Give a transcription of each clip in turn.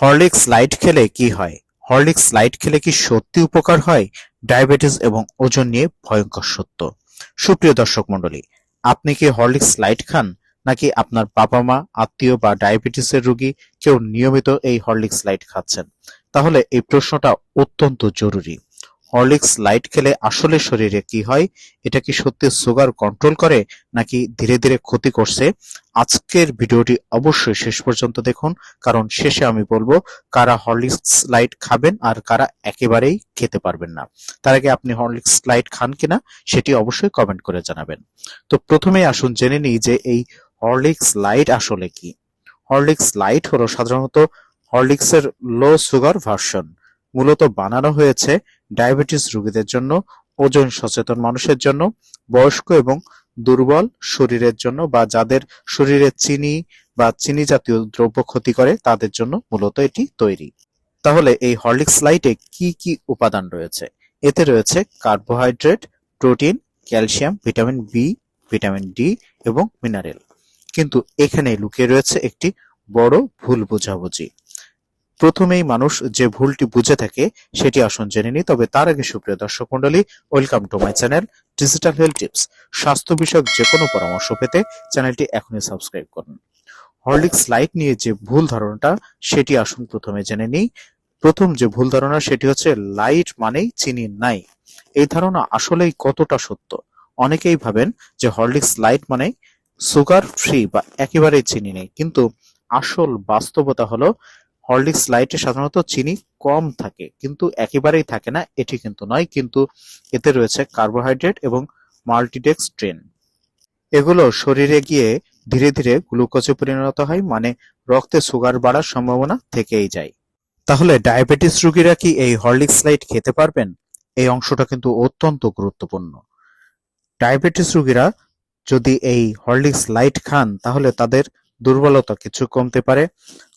Horlicks light খেলে কি হয়? হরলিক্স লাইট খেলে কি সত্যি উপকার হয়? ডায়াবেটিস এবং ওজন নিয়ে ভয়ঙ্কর সত্য। সুপ্রিয় দর্শক মন্ডলী আপনি কি হরলিক্স লাইট খান নাকি আপনার বাবা মা, আত্মীয় বা ডায়াবেটিসের রোগী কেউ নিয়মিত এই হরলিক্স লাইট খাচ্ছেন? তাহলে এই প্রশ্নটা অত্যন্ত জরুরি। হরলিক্স লাইট খেলে আসলে শরীরে কি হয়? এটা কি সত্যি সুগার কন্ট্রোল করে নাকি ধীরে ধীরে ক্ষতি করছে? আজকের ভিডিওটি অবশ্যই শেষ পর্যন্ত দেখুন, কারণ শেষে আমি বলব কারা হরলিক্স লাইট খাবেন আর কারা একেবারেই খেতে পারবেন না। তার আগে আপনি হরলিক্স লাইট খান কিনা সেটি অবশ্যই কমেন্ট করে জানাবেন। তো প্রথমেই আসুন জেনে নিই যে এই হরলিক্স লাইট আসলে কি। হরলিক্স লাইট হলো সাধারণত হরলিক্সের লো সুগার ভার্সন। মূলত বানানো হয়েছে ডায়াবেটিস রোগীদের জন্য, ওজন সচেতন মানুষের জন্য, বয়স্ক এবং দুর্বল শরীরের জন্য বা যাদের শরীরে চিনি বা চিনি জাতীয় দ্রব্য ক্ষতি করে তাদের জন্য মূলত এটি তৈরি। তাহলে এই হরলিক্স লাইটে কি কি উপাদান রয়েছে? এতে রয়েছে carbohydrate, protein, calcium, vitamin B, vitamin D এবং মিনারেল। কিন্তু এখানে লুকিয়ে রয়েছে একটি বড় ভুল বোঝাবুঝি। প্রথমেই মানুষ যে ভুলটি বুঝে থাকে, সেটি আসুন জেনে নিই। তবে তার আগে সুপ্রিয় দর্শক মন্ডলী welcome to my channel digital health tips. স্বাস্থ্য বিষয়ক যে কোনো পরামর্শ পেতে চ্যানেলটি এখনই সাবস্ক্রাইব করুন। হরলিক্স লাইট নিয়ে যে ভুল ধারণাটা, সেটি আসুন প্রথমে জেনে নিই। প্রথম যে ভুল ধারণা, সেটি হচ্ছে লাইট মানেই চিনি নাই। এই ধারণা আসলেই কতটা সত্য? অনেকেই ভাবেন যে হরলিক্স লাইট মানে সুগার ফ্রি বা একেবারেই চিনি নেই। কিন্তু আসল বাস্তবতা হলো হরলিক্স লাইটে সাধারণত চিনি কম থাকে, কিন্তু একেবারেই থাকে না, এটি কিন্তু নয়, কিন্তু এতে রয়েছে কার্বোহাইড্রেট এবং মাল্টিডেক্স ট্রেন এগুলো শরীরে গিয়ে ধীরে ধীরে গ্লুকোজে পরিণত হয় মানে রক্তে সুগার বাড়ার সম্ভাবনা থেকেই যায়। তাহলে ডায়াবেটিস রোগীরা কি এই হরলিক্স লাইট খেতে পারবেন? এই অংশটা কিন্তু অত্যন্ত গুরুত্বপূর্ণ। ডায়াবেটিস রোগীরা যদি এই হরলিক্স লাইট খান, তাহলে তাদের দুর্বলতা কিছু কমতে পারে।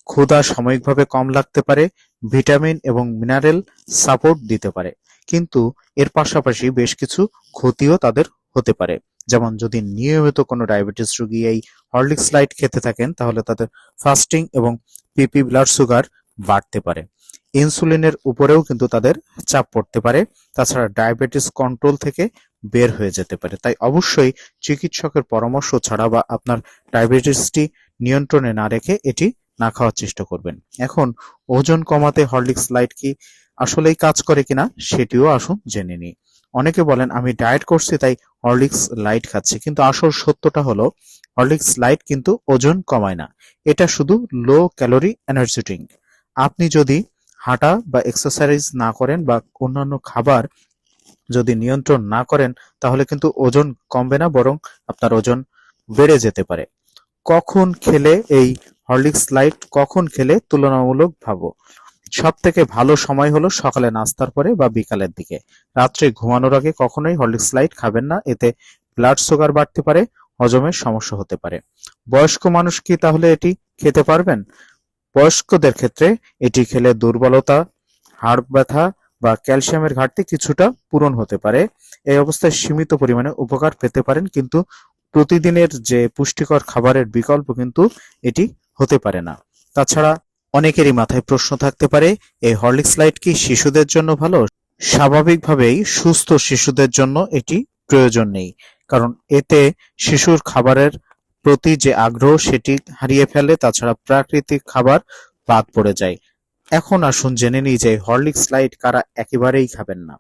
ক্ষুধা সাময়িকভাবে কম লাগতে পারে, ভিটামিন এবং মিনারেল সাপোর্ট দিতে পারে। কিন্তু এর পাশাপাশি বেশ কিছু ক্ষতিও তাদের হতে পারে। যেমন যদি নিয়মিত কোনো ডায়াবেটিস রোগী এই হরলিক্স লাইট খেতে থাকেন, তাহলে তাদের ফাস্টিং এবং পিপি ব্লাড সুগার বাড়তে পারে। ইনসুলিনের উপরেও কিন্তু তাদের চাপ পড়তে পারে। তাছাড়া ডায়াবেটিস কন্ট্রোল থেকে বের হয়ে যেতে পারে। তাই অবশ্যই চিকিৎসকের পরামর্শ ছাড়া বা আপনার ডায়াবেটিসটি নিয়ন্ত্রণে না রেখে এটি না খাওয়ার চেষ্টা করবেন। এখন, ওজন কমাতে হরলিক্স লাইট কি আসলেই কাজ করে কিনা সেটিও আসুন জেনে নিই। অনেকে বলেন, আমি ডায়েট করছি, তাই হরলিক্স লাইট খাচ্ছি। কিন্তু আসল সত্যটা হলো, হরলিক্স লাইট কিন্তু ওজন কমায় না। এটা শুধু লো ক্যালোরি এনার্জি ড্রিঙ্ক আপনি যদি হাঁটা বা এক্সারসাইজ না করেন বা অন্যান্য খাবার যদি নিয়ন্ত্রণ না করেন, তাহলে কিন্তু ওজন কমবে না, বরং আপনার ওজন বেড়ে যেতে পারে। কখন খেলে এই হরলিক্স লাইট কখন খেলে তুলনামূলক ভাবো। সব থেকে ভালো সময় হলো সকালে নাস্তার পরে বা বিকালের দিকে। রাত্রে ঘুমানোর আগে কখনোই হরলিক্স লাইট খাবেন না, এতে ব্লাড সুগার বাড়তে পারে, হজমের সমস্যা হতে পারে। বয়স্ক মানুষ কি তাহলে এটি খেতে পারবেন? বয়স্কদের ক্ষেত্রে এটি খেলে দুর্বলতা, হাড় ব্যথা বা ক্যালসিয়ামের ঘাটতি কিছুটা পূরণ হতে পারে। এই অবস্থায় সীমিত পরিমাণে উপকার পেতে পারেন, কিন্তু প্রতিদিনের যে পুষ্টিকর খাবারের বিকল্প কিন্তু এটি হতে পারে না। তাছাড়া অনেকেরই মাথায় প্রশ্ন থাকতে পারে, এই হরলিক্স লাইট কি শিশুদের জন্য ভালো? স্বাভাবিকভাবেই সুস্থ শিশুদের জন্য এটি প্রয়োজন নেই, কারণ এতে শিশুর খাবারের প্রতি যে আগ্রহ সেটি হারিয়ে ফেলে, তাছাড়া প্রাকৃতিক খাবার বাদ পড়ে যায়। এখন আসুন জেনে নিই যে হরলিক্স লাইট কারা একেবারেই খাবেন না।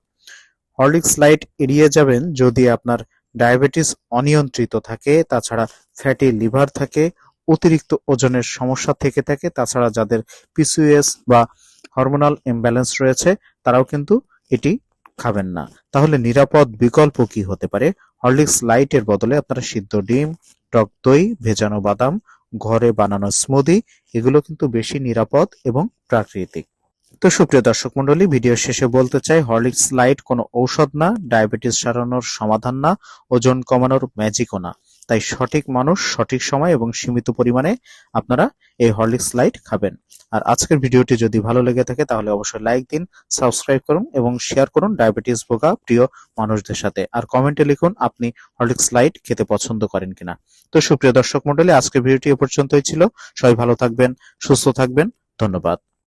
হরলিক্স লাইট এড়িয়ে যাবেন যদি আপনার ডায়াবেটিস অনিয়ন্ত্রিত থাকে, তাছাড়া ফ্যাটি লিভার থাকে, অতিরিক্ত ওজনের সমস্যা থেকে থাকে, তাছাড়া যাদের পিসিএস বা হরমোনাল ইমব্যালেন্স রয়েছে, তারাও কিন্তু এটি খাবেন না। তাহলে নিরাপদ বিকল্প কি হতে পারে? হরলিক্স লাইটের বদলে আপনারা সিদ্ধ ডিম, টক দই, ভেজানো বাদাম, ঘরে বানানো স্মুদি এগুলো কিন্তু বেশি নিরাপদ এবং প্রাকৃতিক। তো সুপ্রিয় দর্শক মন্ডলী ভিডিও শেষে বলতে চাই, হরলিক্স লাইট কোনো ঔষধ না, ডায়াবেটিস সারানোর সমাধান না, ওজন কমানোর ম্যাজিকও না। তাই সঠিক মানুষ, সঠিক সময় এবং সীমিত পরিমাণে আপনারা এই হরলিক্স লাইট খাবেন। আর আজকের ভিডিওটি যদি ভালো লেগে থাকে, তাহলে অবশ্যই লাইক দিন, সাবস্ক্রাইব করুন এবং শেয়ার করুন ডায়াবেটিস ভোগা প্রিয় মানুষদের সাথে। আর কমেন্টে লিখুন, আপনি হরলিক্স লাইট খেতে পছন্দ করেন কিনা। তো সুপ্রিয় দর্শক মন্ডলী আজকের ভিডিওটি এ পর্যন্তই ছিল। সবাই ভালো থাকবেন, সুস্থ থাকবেন। ধন্যবাদ।